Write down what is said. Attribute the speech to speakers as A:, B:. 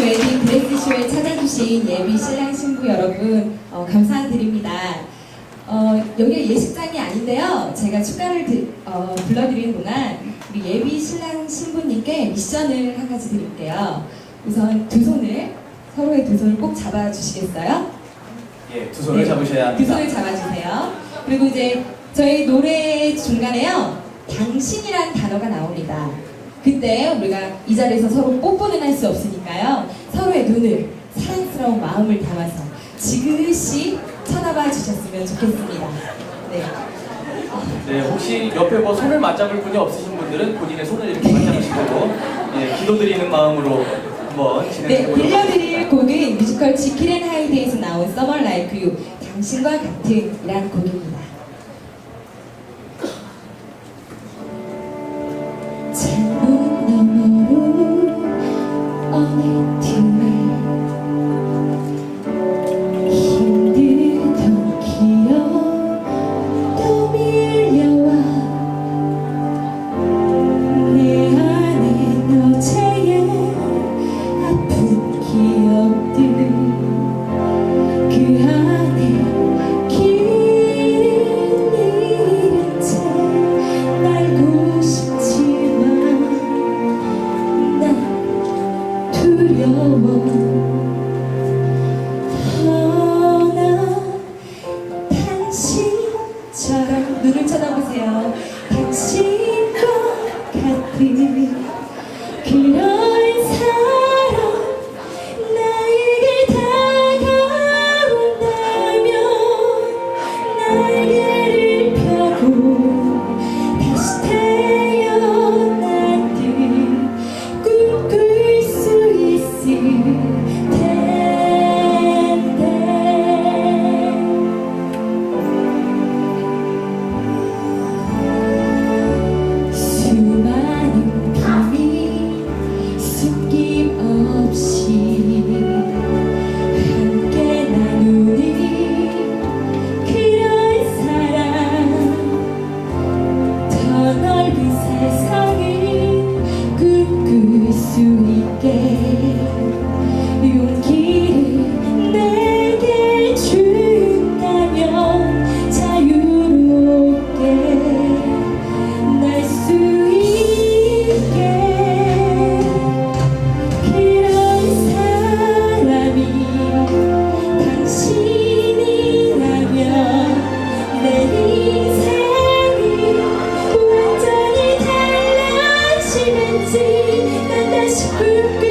A: 웨딩 드레스쇼에 찾아주신 예비 신랑 신부 여러분 어, 감사드립니다. 어, 여기 예식장이 아닌데요. 제가 축가를 드- 어, 불러드리는 동안 우리 예비 신랑 신부님께 미션을 한 가지 드릴게요. 우선 두 손을 서로의 두 손을 꼭 잡아주시겠어요?
B: 예, 두 손을
A: 네,
B: 잡으셔야
A: 두
B: 합니다.
A: 손을 잡아주세요. 그리고 이제 저희 노래 중간에요. 당신이란 단어가 나옵니다. 그때 우리가 이 자리에서 서로 뽀뽀는 할 수 없으니까요. 서로의 눈을 사랑스러운 마음을 담아서 지그시 쳐다봐 주셨으면 좋겠습니다. 네.
B: 네, 혹시 옆에 뭐 손을 맞잡을 분이 없으신 분들은 본인의 손을 이렇게 맞잡으시고 예, 기도드리는 마음으로 한번
A: 네,
B: 진행해보도록
A: 들려드릴. 곡은 뮤지컬 지킬 앤 하이드에서 나온 Summer Like You, 당신과 같은 이란 곡입니다. 눈을 쳐다보세요. 당신과 같은 그런 Baby.